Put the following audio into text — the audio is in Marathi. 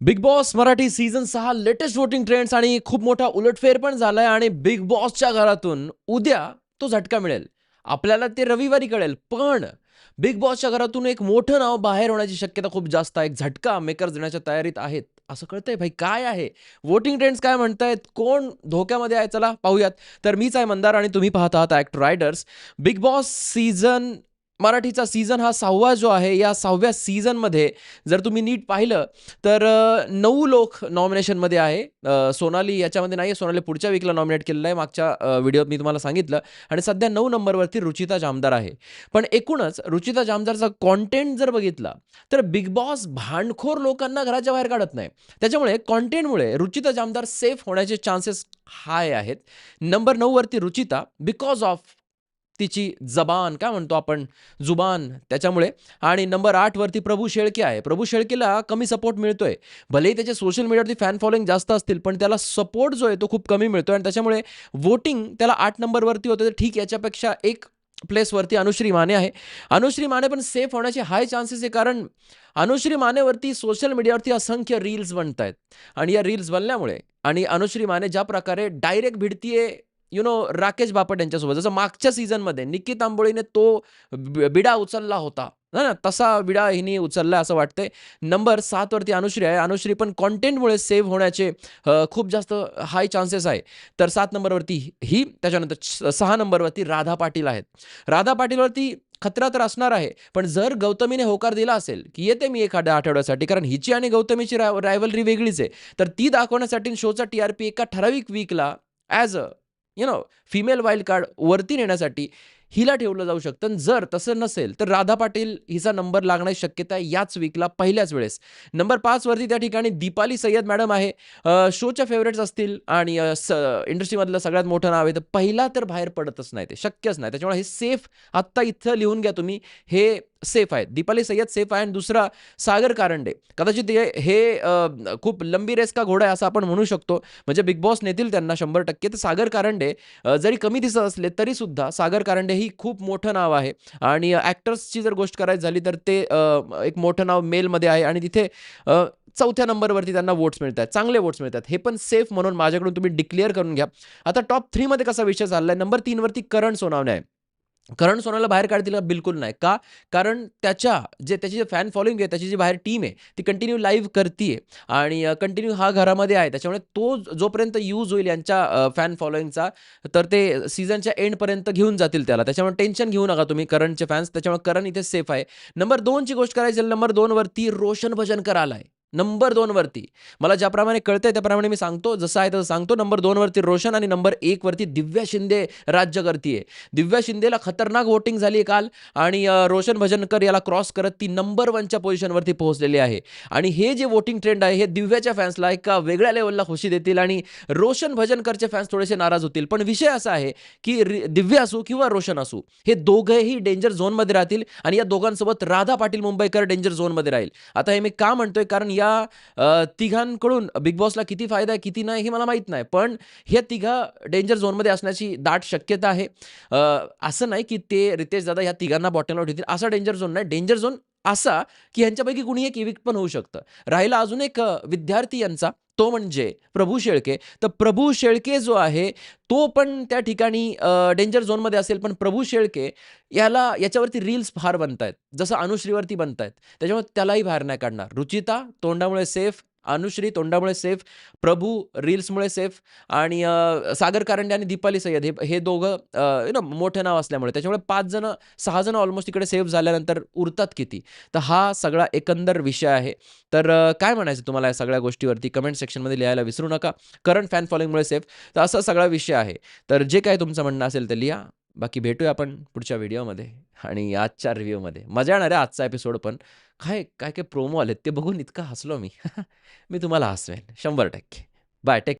बिग बॉस मराठी सीझन सहा लेटेस्ट वोटिंग ट्रेंड्स आणि खूप मोठा उलटफेर पण झालाय आणि बिग बॉसच्या घरातून उद्या तो झटका मिळेल. आपल्याला ते रविवारी कळेल पण बिग बॉसच्या घरातून एक मोठं नाव बाहेर होण्याची शक्यता खूप जास्त आहे. एक झटका मेकर्स देण्याच्या तयारीत आहेत. असं कळतंय भाई काय आहे? वोटिंग ट्रेंड्स काय म्हणतायत? कोण धोक्यामध्ये आहे? चला पाहूयात. तर मीच आहे मंदार आणि तुम्ही पाहत आहात act riders big boss season मराठीचा सीझन हा सहावा जो आहे या सहाव्या सीझनमध्ये जर तुम्ही नीट पाहिलं तर नऊ लोक नॉमिनेशनमध्ये आहे. सोनाली याच्यामध्ये नाही आहे सोनाली पुढच्या वीकला नॉमिनेट केलेलं आहे. मागच्या व्हिडिओत मी तुम्हाला सांगितलं. आणि सध्या नऊ नंबरवरती रुचिता जामदार आहे. पण एकूणच रुचिता जामदारचा कॉन्टेंट जर बघितला तर बिग बॉस भांडखोर लोकांना घराच्या बाहेर काढत नाही. त्याच्यामुळे कॉन्टेंटमुळे रुचिता जामदार सेफ होण्याचे चान्सेस हाय आहेत. नंबर नऊवरती रुचिता बिकॉज ऑफ तिची जबान काय म्हणतो आपण? जुबान त्याच्यामुळे. आणि नंबर आठवरती प्रभू शेळके आहे. प्रभू शेळकेला कमी सपोर्ट मिळतोय. भलेही त्याचे सोशल मीडियावरती फॅन फॉलोईंग जास्त असतील पण त्याला सपोर्ट जो आहे तो खूप कमी मिळतोय. आणि त्याच्यामुळे वोटिंग त्याला आठ नंबरवरती होतं. तर ठीक याच्यापेक्षा एक प्लेसवरती अनुश्री माने आहे. अनुश्री माने पण सेफ होण्याचे हाय चान्सेस आहे. कारण अनुश्री मानेवरती सोशल मीडियावरती असंख्य रील्स बनत आहेत आणि या रील्स बनल्यामुळे आणि अनुश्री माने ज्या प्रकारे डायरेक्ट भिडतीये यु नो राकेश बापट यांच्यासोबत जसं मागच्या सीझनमध्ये निकित आंबोळीने तो बिडा उचलला होता. ना ना तसा विडा हिने उचलला असं वाटतंय. नंबर सातवरती अनुश्री आहे. अनुश्री पण कॉन्टेंटमुळे सेव्ह होण्याचे खूप जास्त हाय चान्सेस आहे. तर सात नंबरवरती ही त्याच्यानंतर सहा नंबरवरती राधा पाटील आहेत. राधा पाटीलवरती खतरा तर असणार आहे पण जर गौतमीने होकार दिला असेल की येते मी एखाद्या आठवड्यासाठी कारण हिची आणि गौतमीची रायवलरी वेगळीच आहे तर ती दाखवण्यासाठी शोचा टी आर पी एका ठराविक वीकला as a you know female wild card वरती नेण्यासाठी हिला ठेवलं जाऊ शकतं. जर तसं नसेल तर राधा पाटील हिचा नंबर लागण्याची शक्यता आहे याच वीकला पहिल्याच वेळेस. नंबर पाचवरती त्या ठिकाणी दीपाली सय्यद मॅडम आहे. शोच्या फेवरेट्स असतील आणि स इंडस्ट्रीमधलं सगळ्यात मोठं नाव आहे तर पहिला तर बाहेर पडतच नाही ते शक्यच नाही. त्याच्यामुळे हे सेफ आत्ता इथं लिहून घ्या तुम्ही हे सेफ आहे. दीपाली सय्यद सेफ आहे. आणि दुसरा सागर कारंडे. कदाचित हे हे खूप लंबी रेस का घोडा आहे असं आपण म्हणू शकतो. म्हणजे बिग बॉस नेतील त्यांना शंभर टक्के. तर सागर कारंडे जरी कमी दिसत असले तरी सुद्धा सागर कारंडे ही खूप मोठं नाव आहे. आणि ॲक्टर्सची जर गोष्ट करायची झाली तर ते एक मोठं नाव मेलमध्ये आहे आणि तिथे चौथ्या नंबरवरती त्यांना वोट्स मिळतात. चांगले वोट्स मिळतात. हे पण सेफ म्हणून माझ्याकडून तुम्ही डिक्लेअर करून घ्या. आता टॉप थ्रीमध्ये कसा विषय चाललाय? नंबर तीनवरती करण सोनावणे आहे. करण सोनाला बाहेर काढतील बिलकुल नाही. का? कारण त्याच्या जे त्याची जे फॅन फॉलोइंग आहे त्याची जी बाहेर टीम आहे ती कंटिन्यू लाईव्ह करते आणि कंटिन्यू हा घरामध्ये आहे. त्याच्यामुळे तो जोपर्यंत यूज होईल यांच्या फॅन फॉलोइंगचा तर ते सीझनच्या एंडपर्यंत घेऊन जातील त्याला. त्याच्यामुळे टेन्शन घेऊ नका तुम्ही करणचे फॅन्स त्याच्यामुळे करण इथे सेफ आहे. नंबर दोनची गोष्ट करायची नंबर दोनवरती रोशन भजनकर आलाय. नंबर दोनवरती मला ज्याप्रमाणे कळतंय त्याप्रमाणे मी सांगतो. जसं आहे तसं सांगतो. नंबर दोनवरती रोशन आणि नंबर एकवरती दिव्या शिंदे राज्य करतीये. दिव्या शिंदेला खतरनाक वोटिंग झाली आहे काल आणि रोशन भजनकर याला क्रॉस करत ती नंबर वनच्या पोझिशनवरती पोहोचलेली आहे. आणि हे जे वोटिंग ट्रेंड आहे हे दिव्याच्या फॅन्सला एका वेगळ्या लेवलला खुशी देतील आणि रोशन भजनकरचे फॅन्स थोडेसे नाराज होतील. पण विषय असा आहे की रि- दिव्या असू किंवा रोशन असू हे दोघंही डेंजर झोनमध्ये राहतील आणि या दोघांसोबत राधा पाटील मुंबईकर डेंजर झोनमध्ये राहील. आता हे मी का म्हणतोय? कारण या तिघांकडून बिग बॉसला किती फायदा आहे किती नाही हे मला माहीत नाही. पण हे तिघा डेंजर झोनमध्ये असण्याची दाट शक्यता आहे. असं नाही की ते रितेश दादा ह्या तिघांना बॉटलवर ठेवतील. असा डेंजर झोन नाही. डेंजर झोन असा की ह्यांच्यापैकी कुणी एक इविक्ट पण होऊ शकतं. राहिला अजून एक विद्यार्थी यांचा. तो म्हणजे प्रभू शेळके. तर प्रभू शेळके जो आहे तो पण त्या ठिकाणी डेंजर झोनमध्ये असेल पण प्रभू शेळके याला याच्यावरती रील्स फार बनत आहेत जसं अनुश्रीवरती बनत आहेत त्याच्यामुळे त्यालाही बाहेर नाही काढणार. रुचिता तोंडामुळे सेफ अनुश्री तोंडामुळे सेफ प्रभू रील्समुळे सेफ आणि सागर कारंडे आणि दीपाली सय्यद हे हे दोघं यु नो मोठं नाव असल्यामुळे. त्याच्यामुळे पाच जण सहा जण ऑलमोस्ट इकडे सेफ झाल्यानंतर उरतात किती? तर हा सगळा एकंदर विषय आहे. तर काय म्हणायचं तुम्हाला या सगळ्या गोष्टीवरती? कमेंट सेक्शनमध्ये लिहायला विसरू नका. करंट फॅन फॉलोइंगमुळे सेफ तर असा सगळा विषय आहे. तर जे काय तुमचं म्हणणं असेल ते लिहा. बाकी भेटूया आपण पुढच्या व्हिडिओमध्ये आणि आजच्या रिव्ह्यूमध्ये. मजा येणार आहे आजचा एपिसोड पण. काय काय काय प्रोमो आलेत ते बघून इतका हसलो मी. मी तुम्हाला हसवेन. शंभर टक्के. बाय. टेक